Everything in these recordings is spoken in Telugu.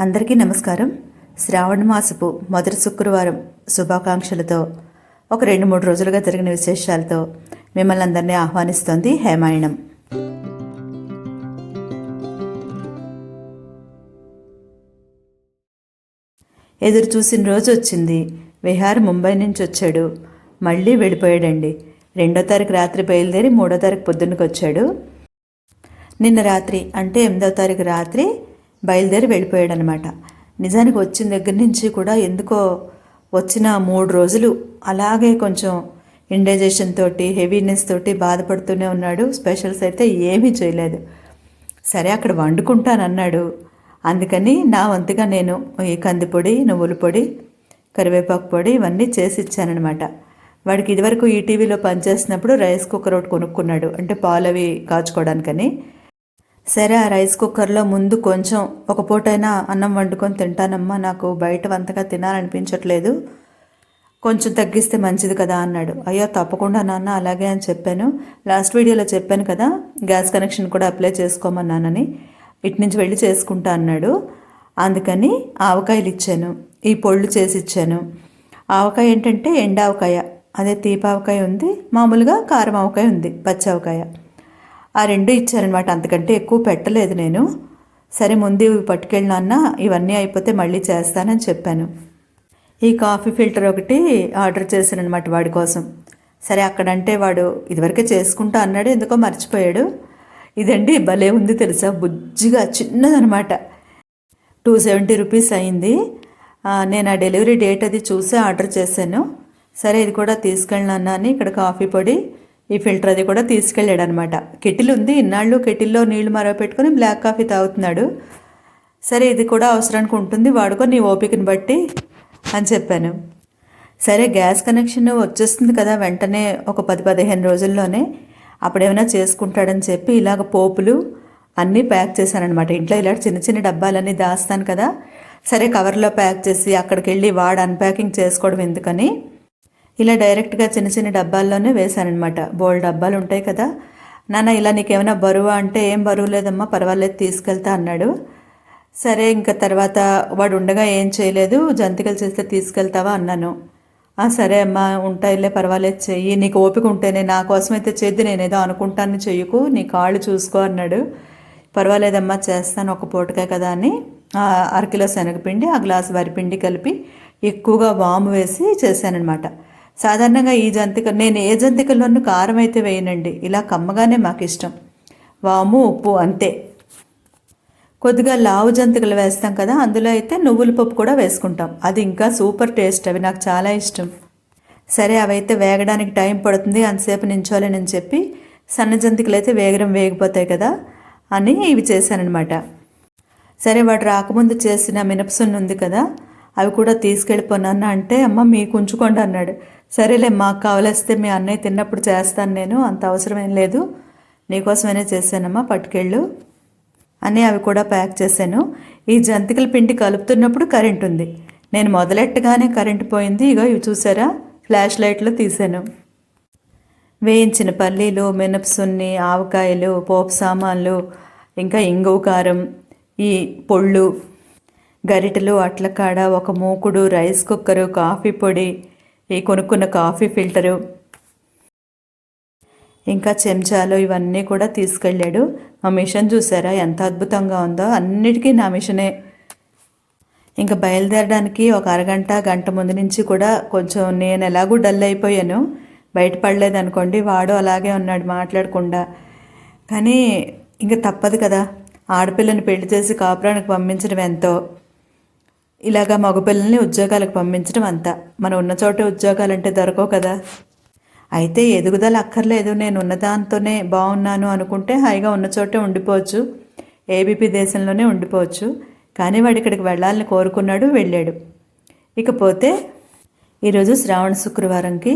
అందరికీ నమస్కారం. శ్రావణ మాసపు మొదటి శుక్రవారం శుభాకాంక్షలతో ఒక రెండు మూడు రోజులుగా జరిగిన విశేషాలతో మిమ్మల్ని అందరినీ ఆహ్వానిస్తోంది హేమాయణం. ఎదురు చూసిన రోజు వచ్చింది. విహార్ ముంబై నుంచి వచ్చాడు. మళ్ళీ వెళ్ళిపోయాడండి. రెండో తారీఖు రాత్రి బయలుదేరి మూడో తారీఖు పొద్దున్నకు వచ్చాడు నిన్న రాత్రి అంటే ఎనిమిదో తారీఖు రాత్రి బయలుదేరి వెళ్ళిపోయాడు అనమాట నిజానికి వచ్చిన దగ్గర నుంచి కూడా ఎందుకో వచ్చిన మూడు రోజులు అలాగే కొంచెం ఇండైజేషన్ తోటి హెవీనెస్ తోటి బాధపడుతూనే ఉన్నాడు. స్పెషల్స్ అయితే ఏమీ చేయలేదు. సరే అక్కడ వండుకుంటానన్నాడు. అందుకని నా వంతుగా నేను ఈ కందిపొడి నువ్వుల పొడి కరివేపాకు పొడి ఇవన్నీ చేసి ఇచ్చానమాట వాడికి ఇదివరకు ఈటీవీలో పనిచేసినప్పుడు రైస్ కుక్కర్ ఒకటి కొనుక్కున్నాడు. అంటే పాలు అవి కాచుకోవడానికని. సరే ఆ రైస్ కుక్కర్లో ముందు కొంచెం ఒక పూటైనా అన్నం వండుకొని తింటానమ్మా. నాకు బయట వంతగా తినాలనిపించట్లేదు. కొంచెం తగ్గిస్తే మంచిది కదా అన్నాడు. అయ్యో తప్పకుండా నాన్న అలాగే అని చెప్పాను. లాస్ట్ వీడియోలో చెప్పాను కదా గ్యాస్ కనెక్షన్ కూడా అప్లై చేసుకోమన్నానని. ఇటు నుంచి వెళ్ళి చేసుకుంటా అన్నాడు. అందుకని ఆవకాయలు ఇచ్చాను. ఈ పొళ్ళు చేసి ఇచ్చాను. ఆవకాయ ఏంటంటే ఎండావకాయ. అదే తీపావకాయ ఉంది. మామూలుగా కారం ఆవకాయ ఉంది పచ్చి ఆవకాయ ఆ రెండు ఇచ్చారనమాట అంతకంటే ఎక్కువ పెట్టలేదు నేను. సరే ముందు ఇవి పట్టుకెళ్ళినా ఇవన్నీ అయిపోతే మళ్ళీ చేస్తానని చెప్పాను. ఈ కాఫీ ఫిల్టర్ ఒకటి ఆర్డర్ చేశానమాట అనమాట వాడి కోసం. సరే అక్కడంటే వాడు ఇదివరకే చేసుకుంటా అన్నాడు ఎందుకో మర్చిపోయాడు. ఇదండి భలే ఉంది తెలుసా బుజ్జిగా చిన్నదనమాట టూ సెవెంటీ రూపీస్ అయింది. నేను ఆ డెలివరీ డేట్ అది చూసి ఆర్డర్ చేశాను. సరే ఇది కూడా తీసుకెళ్ళినా అని ఇక్కడ కాఫీ పొడి ఈ ఫిల్టర్ అది కూడా తీసుకెళ్ళాడు అనమాట కెటిల్ ఉంది ఇన్నాళ్ళు కెటిల్లో నీళ్ళు మరవ పెట్టుకొని బ్లాక్ కాఫీ తాగుతున్నాడు. సరే ఇది కూడా అవసరానికి ఉంటుంది వాడుకో నీ ఓపికని బట్టి అని చెప్పాను. సరే గ్యాస్ కనెక్షన్ వచ్చేస్తుంది కదా వెంటనే ఒక పది పదిహేను రోజుల్లోనే. అప్పుడేమైనా చేసుకుంటాడని చెప్పి ఇలాగ పోపులు అన్నీ ప్యాక్ చేశానమాట ఇంట్లో ఇలా చిన్న చిన్న డబ్బాలన్నీ దాస్తాను కదా. సరే కవర్లో ప్యాక్ చేసి అక్కడికి వెళ్ళి వాడు అన్ప్యాకింగ్ చేసుకోవడం ఎందుకని ఇలా డైరెక్ట్గా చిన్న చిన్న డబ్బాల్లోనే వేశానమాట బోల్ డబ్బాలు ఉంటాయి కదా. నాన్న ఇలా నీకేమైనా బరువు అంటే ఏం బరువు లేదమ్మా పర్వాలేదు తీసుకెళ్తా అన్నాడు. సరే ఇంకా తర్వాత వాడు ఉండగా ఏం చేయలేదు జంతికలు చేస్తే తీసుకెళ్తావా అన్నాను. "ఆ, సరే అమ్మా ఉంటాయిలే పర్వాలేదు చెయ్యి. నీకు ఓపిక ఉంటేనే నా కోసం అయితే చేద్ది నేనేదో అనుకుంటాను చెయ్యకు. నీ కాళ్ళు చూసుకో అన్నాడు. పర్వాలేదమ్మా చేస్తాను ఒక పూటకే కదా అని. అరకిలో శనగపిండి ఆ గ్లాస్ వరిపిండి కలిపి ఎక్కువగా వాము వేసి చేశానమాట సాధారణంగా ఈ జంతిక నేను ఏ జంతికల్లోనూ కారం అయితే వేయనండి. ఇలా కమ్మగానే మాకు ఇష్టం వాము ఉప్పు అంతే. కొద్దిగా లావు జంతికలు వేస్తాం కదా అందులో అయితే నువ్వుల పప్పు కూడా వేసుకుంటాం. అది ఇంకా సూపర్ టేస్ట్ అవి నాకు చాలా ఇష్టం. సరే అవైతే వేగడానికి టైం పడుతుంది అంతసేపు నించోలేనని చెప్పి సన్న జంతికలు అయితే వేగరం వేగిపోతాయి కదా అని ఇవి చేశానమాట సరే వాడు రాకముందు చేసిన మినపసున్ను ఉంది కదా అవి కూడా తీసుకెళ్ళిపోనాన్న అంటే అమ్మ మీకు ఉంచుకోండి అన్నాడు. సరేలే మాకు కావలిస్తే మీ అన్నయ్య తిన్నప్పుడు చేస్తాను నేను అంత అవసరం ఏం లేదు. నీకోసమైనా చేశానమ్మా పట్టుకెళ్ళు అని అవి కూడా ప్యాక్ చేశాను. ఈ జంతికల పిండి కలుపుతున్నప్పుడు కరెంట్ ఉంది. నేను మొదలెట్టగానే కరెంట్ పోయింది. ఇగో ఇవి చూసారా? ఫ్లాష్ లైట్లో తీశాను. వేయించిన పల్లీలు మినపసున్ని ఆవకాయలు పోపు సామాన్లు ఇంకా ఇంగువ కారం ఈ పొళ్ళు గరిటెలు అట్లకాడ ఒక మూకుడు రైస్ కుక్కరు కాఫీ పొడి ఈ కొనుక్కున్న కాఫీ ఫిల్టరు. ఇంకా చెంచాలు ఇవన్నీ కూడా తీసుకెళ్ళాడు. ఆ మిషన్ చూసారా? ఎంత అద్భుతంగా ఉందో. అన్నిటికీ నా మిషనే. ఇంకా బయలుదేరడానికి ఒక అరగంట గంట ముందు నుంచి కూడా కొంచెం నేను ఎలాగూ డల్ అయిపోయాను. బయటపడలేదు అనుకోండి. వాడు అలాగే ఉన్నాడు మాట్లాడకుండా. కానీ ఇంకా తప్పదు కదా. ఆడపిల్లని పెళ్ళి చేసి కాపురానికి పంపించడం ఎంతో. ఇలాగా మగపిల్లల్ని ఉద్యోగాలకు పంపించడం అంతా. మనం ఉన్న చోటే ఉద్యోగాలంటే దొరకవు కదా. అయితే ఎదుగుదల అక్కర్లేదు. నేను ఉన్నదాంతోనే బాగున్నాను అనుకుంటే హాయిగా ఉన్న చోటే ఉండిపోవచ్చు. ఏబీపీ దేశంలోనే ఉండిపోవచ్చు. కానీ వాడు ఇక్కడికి వెళ్ళాలని కోరుకున్నాడు వెళ్ళాడు. ఇకపోతే ఈరోజు శ్రావణ శుక్రవారంకి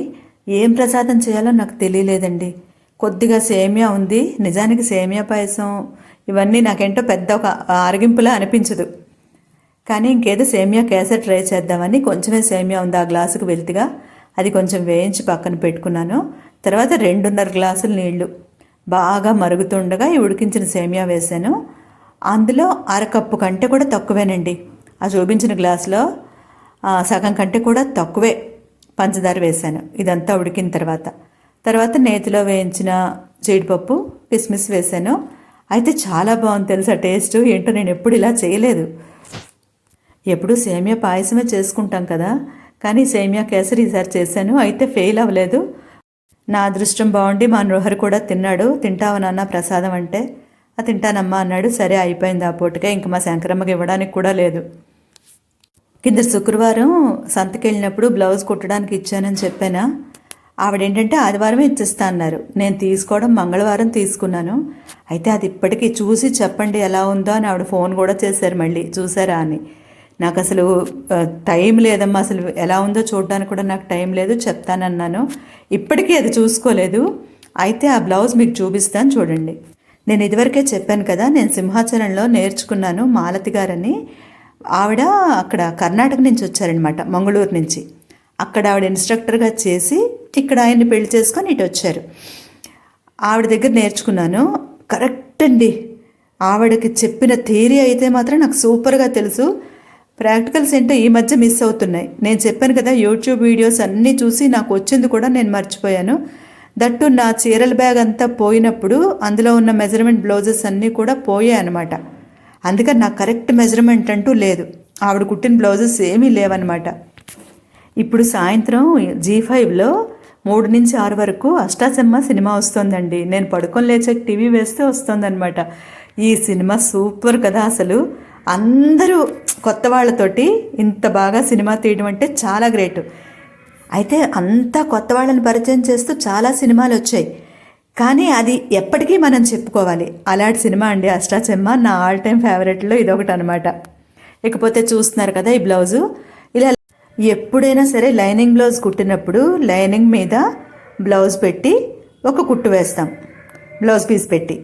ఏం ప్రసాదం చేయాలో నాకు తెలియలేదండి. కొద్దిగా సేమియా ఉంది. నిజానికి సేమియా పాయసం ఇవన్నీ నాకేంటో పెద్ద ఒక ఆరగింపులా అనిపించదు. కానీ ఇంకేదో సేమియా కేసర్ ట్రై చేద్దామని కొంచెమే సేమియా ఉంది ఆ గ్లాసుకు వెళ్తిగా. అది కొంచెం వేయించి పక్కన పెట్టుకున్నాను. తర్వాత రెండున్నర గ్లాసులు నీళ్ళు. బాగా మరుగుతుండగా ఈ ఉడికించిన సేమియా వేశాను. అందులో అరకప్పు కంటే కూడా తక్కువేనండి. ఆ చూపించిన గ్లాసులో సగం కంటే కూడా తక్కువే పంచదార వేశాను. ఇదంతా ఉడికిన తర్వాత. తర్వాత నేతిలో వేయించిన జీడిపప్పు కిస్మిస్ వేశాను. అయితే చాలా బాగుంది తెలుసా టేస్ట్? ఏంటో నేను ఎప్పుడు ఇలా చేయలేదు. ఎప్పుడు సేమియా పాయసమే చేసుకుంటాం కదా. కానీ సేమియా కేసరి ఈసారి చేశాను అయితే ఫెయిల్ అవ్వలేదు. నా అదృష్టం బాగుండి మా నృహర్ కూడా తిన్నాడు. తింటావా నాన్న ప్రసాదం అంటే? "ఆ, తింటానమ్మా అన్నాడు. సరే అయిపోయింది ఆ పూటకే ఇంక మా శంకరమ్మకి ఇవ్వడానికి కూడా లేదు. కింద శుక్రవారం సంతకి వెళ్ళినప్పుడు బ్లౌజ్ కుట్టడానికి ఇచ్చానని చెప్పానా? ఆవిడ ఏంటంటే ఆదివారమే ఇచ్చేస్తా అన్నారు. నేను తీసుకోవడం మంగళవారం తీసుకున్నాను. అయితే అది ఇప్పటికీ చూసి చెప్పండి ఎలా ఉందో అని ఆవిడ ఫోన్ కూడా చేశారు మళ్ళీ. చూసారా అని. నాకు అసలు టైం లేదమ్మా. అసలు ఎలా ఉందో చూడడానికి కూడా నాకు టైం లేదు చెప్తానన్నాను. ఇప్పటికీ అది చూసుకోలేదు. అయితే ఆ బ్లౌజ్ మీకు చూపిస్తాను చూడండి. నేను ఇదివరకే చెప్పాను కదా నేను సింహాచలంలో నేర్చుకున్నాను మాలతి గారని. ఆవిడ అక్కడ కర్ణాటక నుంచి వచ్చారనమాట మంగళూరు నుంచి. అక్కడ ఆవిడ ఇన్స్ట్రక్టర్గా చేసి ఇక్కడ ఆయన్ని పెళ్ళి చేసుకొని ఇటు వచ్చారు. ఆవిడ దగ్గర నేర్చుకున్నాను. కరెక్ట్ అండి. ఆవిడకి చెప్పిన థియరీ అయితే మాత్రం నాకు సూపర్గా తెలుసు. ప్రాక్టికల్స్ ఏంటో ఈ మధ్య మిస్ అవుతున్నాయి. నేను చెప్పాను కదా యూట్యూబ్ వీడియోస్ అన్నీ చూసి నాకు వచ్చింది కూడా నేను మర్చిపోయాను. దట్టు నా చీరల బ్యాగ్ అంతా పోయినప్పుడు అందులో ఉన్న మెజర్మెంట్ బ్లౌజెస్ అన్నీ కూడా పోయాయి అనమాట అందుకని నాకు కరెక్ట్ మెజర్మెంట్ అంటూ లేదు. ఆవిడ కుట్టిన బ్లౌజెస్ ఏమీ లేవన్నమాట. ఇప్పుడు సాయంత్రం జీ ఫైవ్లో మూడు నుంచి ఆరు వరకు అష్టాచమ్మ సినిమా వస్తుందండి. నేను పడుకొని లేచాక టీవీ వేస్తే వస్తుందన్నమాట. ఈ సినిమా సూపర్ కదా అసలు. అందరూ కొత్త వాళ్ళతోటి ఇంత బాగా సినిమా తీయడం అంటే చాలా గ్రేట్. అయితే అంతా కొత్త వాళ్ళని పరిచయం చేస్తూ చాలా సినిమాలు వచ్చాయి. కానీ అది ఎప్పటికీ మనం చెప్పుకోవాలి. అలాంటి సినిమా అండి అష్టాచెమ్మ నా ఆల్ టైమ్ ఫేవరెట్లో ఇదొకటి అనమాట ఇకపోతే చూస్తున్నారు కదా ఈ బ్లౌజు. ఇలా ఎప్పుడైనా సరే లైనింగ్ బ్లౌజ్ కుట్టినప్పుడు లైనింగ్ మీద బ్లౌజ్ పెట్టి ఒక కుట్టు వేస్తాం. బ్లౌజ్ పీస్ పెట్టి.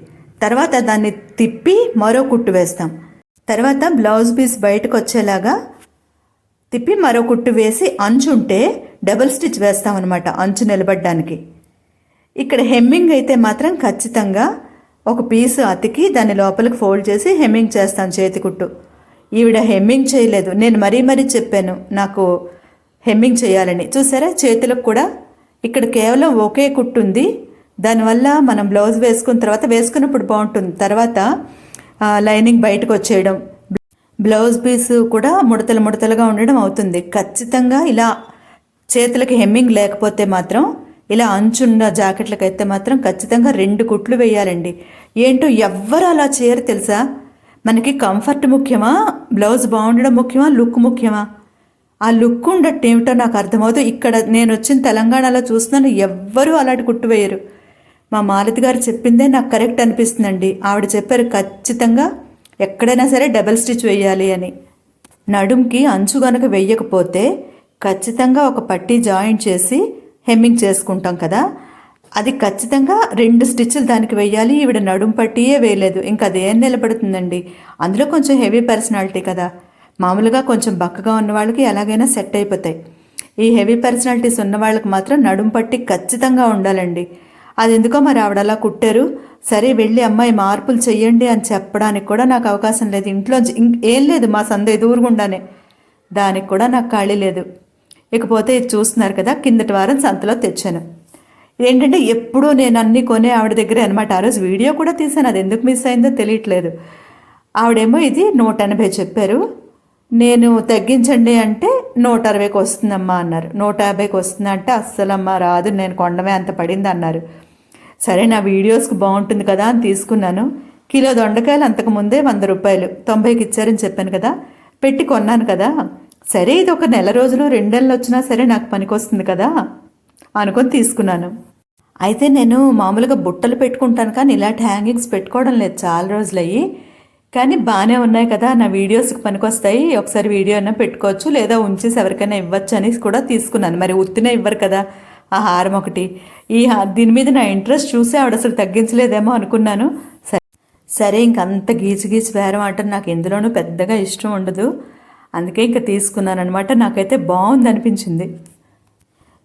తర్వాత దాన్ని తిప్పి మరో కుట్టు వేస్తాం. తర్వాత బ్లౌజ్ పీస్ బయటకు వచ్చేలాగా తిప్పి మరో కుట్టు వేసి అంచు ఉంటే డబుల్ స్టిచ్ వేస్తామన్నమాట అంచు నిలబడడానికి. ఇక్కడ హెమ్మింగ్ అయితే మాత్రం ఖచ్చితంగా ఒక పీసు అతికి దాన్ని లోపలికి ఫోల్డ్ చేసి హెమ్మింగ్ చేస్తాను చేతి కుట్టు. ఈవిడ హెమ్మింగ్ చేయలేదు. నేను మరీ మరీ చెప్పాను నాకు హెమ్మింగ్ చేయాలని. చూసారా? చేతులకు కూడా ఇక్కడ కేవలం ఒకే కుట్టు ఉంది దానివల్ల మనం బ్లౌజ్ వేసుకున్న తర్వాత వేసుకున్నప్పుడు బాగుంటుంది. తర్వాత లైనింగ్ బయటకు వచ్చేయడం బ్లౌజ్ పీస్ కూడా ముడతలు ముడతలుగా ఉండడం అవుతుంది. ఖచ్చితంగా ఇలా చేతులకి హెమ్మింగ్ లేకపోతే మాత్రం ఇలా అంచున్న జాకెట్లకు అయితే మాత్రం ఖచ్చితంగా రెండు కుట్లు వేయాలండి. ఏంటో ఎవ్వరు అలా చేయరు తెలుసా? మనకి కంఫర్ట్ ముఖ్యమా? బ్లౌజ్ బాగుండడం ముఖ్యమా? లుక్ ముఖ్యమా? ఆ లుక్ ఉండటం ఏమిటో నాకు అర్థమవుతుంది ఇక్కడ నేను వచ్చిన తెలంగాణలో చూస్తున్నాను ఎవ్వరూ అలాంటి కుట్టు వేయరు. మా మాలతి గారు చెప్పిందే నాకు కరెక్ట్ అనిపిస్తుందండి. ఆవిడ చెప్పారు ఖచ్చితంగా ఎక్కడైనా సరే డబల్ స్టిచ్ వేయాలి అని. నడుంకి అంచు గనక వెయ్యకపోతే ఖచ్చితంగా ఒక పట్టీ జాయింట్ చేసి హెమ్మింగ్ చేసుకుంటాం కదా. అది ఖచ్చితంగా రెండు స్టిచ్లు దానికి వేయాలి. ఈవిడ నడుం పట్టీయే వేయలేదు. ఇంకా అదేం నిలబడుతుందండి. అందులో కొంచెం హెవీ పర్సనాలిటీ కదా. మామూలుగా కొంచెం బక్కగా ఉన్న వాళ్ళకి ఎలాగైనా సెట్ అయిపోతాయి. ఈ హెవీ పర్సనాలిటీస్ ఉన్న వాళ్ళకి మాత్రం నడుం పట్టి ఖచ్చితంగా ఉండాలండి. అది ఎందుకో మరి ఆవిడ అలా కుట్టారు? సరే వెళ్ళి అమ్మాయి మార్పులు చెయ్యండి అని చెప్పడానికి కూడా నాకు అవకాశం లేదు. ఇంట్లో ఏం లేదు మా సంద ఎదురుగుండానే. దానికి కూడా నాకు ఖాళీ లేదు. ఇకపోతే ఇది చూస్తున్నారు కదా కిందటి వారం సంతలో తెచ్చాను. ఏంటంటే ఎప్పుడూ నేను అన్నీ కొనే ఆవిడ దగ్గరే అనమాట ఆ రోజు వీడియో కూడా తీసాను అది ఎందుకు మిస్ అయిందో తెలియట్లేదు. ఆవిడేమో ఇది నూట ఎనభై చెప్పారు. నేను తగ్గించండి అంటే నూట అరవైకి వస్తుందమ్మా అన్నారు. నూట యాభైకి వస్తుందంటే అస్సలమ్మా రాదు నేను కొండమే అంత పడింది అన్నారు. సరే నా వీడియోస్కి బాగుంటుంది కదా అని తీసుకున్నాను. కిలో దొండకాయలు అంతకు ముందే వంద రూపాయలు తొంభైకి ఇచ్చారని చెప్పాను కదా పెట్టి కొన్నాను కదా. సరే ఇది ఒక నెల రోజులు రెండేళ్ళు వచ్చినా సరే నాకు పనికొస్తుంది కదా అనుకొని తీసుకున్నాను. అయితే నేను మామూలుగా బుట్టలు పెట్టుకుంటాను కానీ ఇలాంటి హ్యాంగింగ్స్ పెట్టుకోవడం లేదు. చాలా రోజులయ్యి కానీ బాగానే ఉన్నాయి కదా నా వీడియోస్కి పనికొస్తాయి ఒకసారి వీడియో అయినా పెట్టుకోవచ్చు లేదా ఉంచేసి ఎవరికైనా ఇవ్వచ్చు అని కూడా తీసుకున్నాను. మరి ఉత్తినే ఇవ్వరు కదా ఆ హారం ఒకటి. ఈ దీని మీద నా ఇంట్రెస్ట్ చూసి ఆవిడ అసలు తగ్గించలేదేమో అనుకున్నాను. సరే సరే ఇంకంత గీచి గీచి వేరం ఆటం నాకు ఎందులోనూ పెద్దగా ఇష్టం ఉండదు. అందుకే ఇంకా తీసుకున్నాను అనమాట నాకైతే బాగుంది అనిపించింది.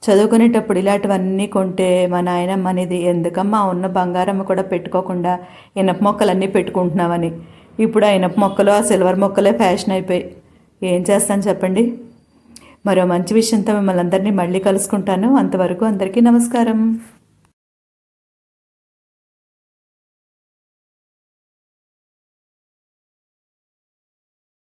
చదువుకునేటప్పుడు ఇలాంటివన్నీ కొంటే మా నాయనమ్మ అనేది ఎందుకమ్మా ఉన్న బంగారం కూడా పెట్టుకోకుండా ఇనప మొక్కలన్నీ పెట్టుకుంటున్నామని ఇప్పుడు అయినపు మొక్కలు ఆ సిల్వర్ మొక్కలే ఫ్యాషన్ అయిపోయి. ఏం చేస్తాను చెప్పండి? మరో మంచి విషయంతో మిమ్మల్ని అందరినీ మళ్ళీ కలుసుకుంటాను. అంతవరకు అందరికీ నమస్కారం.